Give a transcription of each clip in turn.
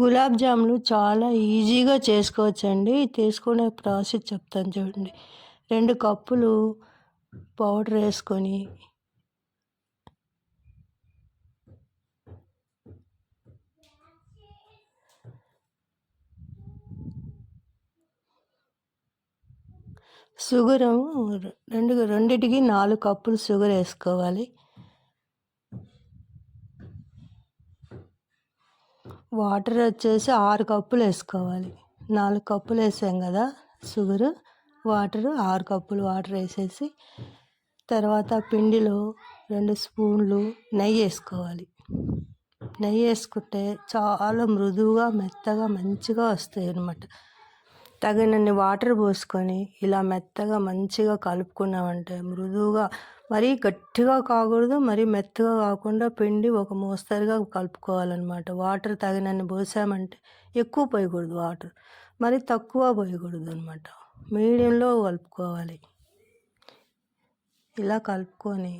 గులాబ్ జాములు చాలా ఈజీగా చేసుకోవచ్చండి. చేసుకునే ప్రాసెస్ చెప్తాను చూడండి. రెండు కప్పులు పౌడర్ వేసుకొని షుగరు రెండు రెండిటికి నాలుగు కప్పులు షుగర్ వేసుకోవాలి. వాటర్ వచ్చేసి ఆరు కప్పులు వేసుకోవాలి. నాలుగు కప్పులు వేసాం కదా షుగరు వాటర్ ఆరు కప్పులు వాటర్ వేసేసి తర్వాత పిండిలో రెండు స్పూన్లు నెయ్యి వేసుకోవాలి. నెయ్యి వేసుకుంటే చాలా మృదువుగా మెత్తగా మంచిగా వస్తాయి అన్నమాట తగినన్ని వాటర్ పోసుకొని ఇలా మెత్తగా మంచిగా కలుపుకున్నామంటే మృదువుగా మరీ గట్టిగా కాకూడదు మరీ మెత్తగా కాకుండా పిండి ఒక మోస్తరుగా కలుపుకోవాలన్నమాట. వాటర్ తగినన్ని పోసామంటే ఎక్కువ పోయకూడదు వాటర్ మరి తక్కువ పోయకూడదు అనమాట మీడియంలో కలుపుకోవాలి. ఇలా కలుపుకొని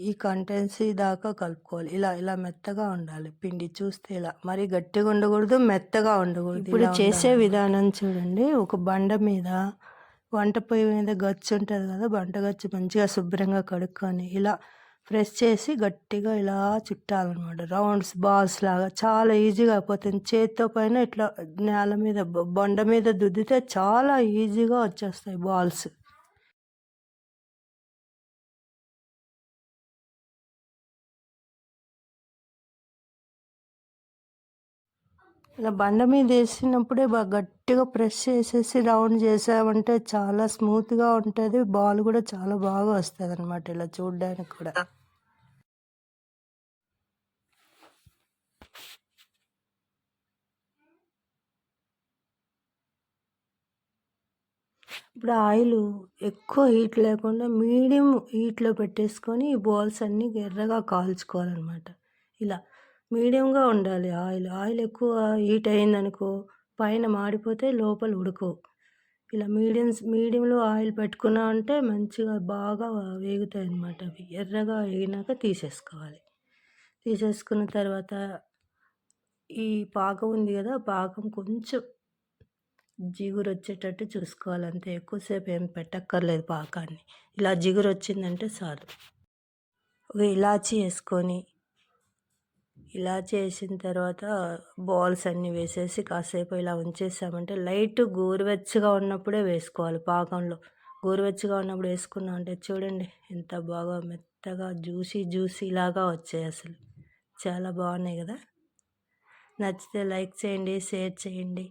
ఈ కంటెన్సీ దాకా కలుపుకోవాలి. ఇలా ఇలా మెత్తగా ఉండాలి. పిండి చూస్తే ఇలా. మరి గట్టిగా ఉండకూడదు మెత్తగా ఉండకూడదు. ఇప్పుడు చేసే విధానం చూడండి. ఒక బండ మీద వంట పొయ్యి మీద గచ్చు ఉంటుంది కదా వంట గచ్చు మంచిగా శుభ్రంగా కడుక్కొని ఇలా ప్రెస్ చేసి గట్టిగా ఇలా చుట్టాలన్నమాట. రౌండ్స్ బాల్స్ లాగా చాలా ఈజీగా అయిపోతుంది. చేత్తో పైన ఇట్లా నేల మీద బండ మీద దుద్దితే చాలా ఈజీగా వచ్చేస్తాయి బాల్స్. ఇలా బండ మీద వేసినప్పుడే బాగా గట్టిగా ప్రెస్ చేసేసి రౌండ్ చేసామంటే చాలా స్మూత్గా ఉంటుంది. బాల్ కూడా చాలా బాగా వస్తుంది అనమాట ఇలా చూడడానికి కూడా. ఇప్పుడు ఆయిల్ ఎక్కువ హీట్ లేకుండా మీడియం హీట్లో పెట్టేసుకొని ఈ బాల్స్ అన్నీ ఎర్రగా కాల్చుకోవాలన్నమాట. ఇలా మీడియంగా ఉండాలి. ఆయిల్ ఆయిల్ ఎక్కువ హీట్ అయిందనుకో పైన మాడిపోతే లోపల ఉడకవు ఇలా మీడియం మీడియంలో ఆయిల్ పెట్టుకున్నా అంటే మంచిగా బాగా వేగుతాయి అన్నమాట అవి. ఎర్రగా వేగినాక తీసేసుకోవాలి. తీసేసుకున్న తర్వాత ఈ పాకం ఉంది కదా పాకం కొంచెం జిగురు వచ్చేటట్టు చూసుకోవాలి అంతే ఎక్కువసేపు ఏం పెట్టక్కర్లేదు పాకాన్ని. ఇలా జిగురు వచ్చిందంటే చాలు ఒక ఇలాచీ వేసుకొని ఇలా చేసిన తర్వాత బాల్స్ అన్నీ వేసేసి కాసేపు ఇలా ఉంచేసామంటే లైట్ గోరువెచ్చగా ఉన్నప్పుడే వేసుకోవాలి పాకంలో. గోరువెచ్చగా ఉన్నప్పుడు వేసుకున్నాం అంటే చూడండి ఎంత బాగా మెత్తగా జ్యూసీ జ్యూసీ లాగా వచ్చాయి అసలు. చాలా బాగున్నాయి కదా? నచ్చితే లైక్ చేయండి షేర్ చేయండి.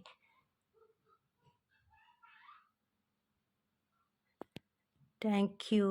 Thank you.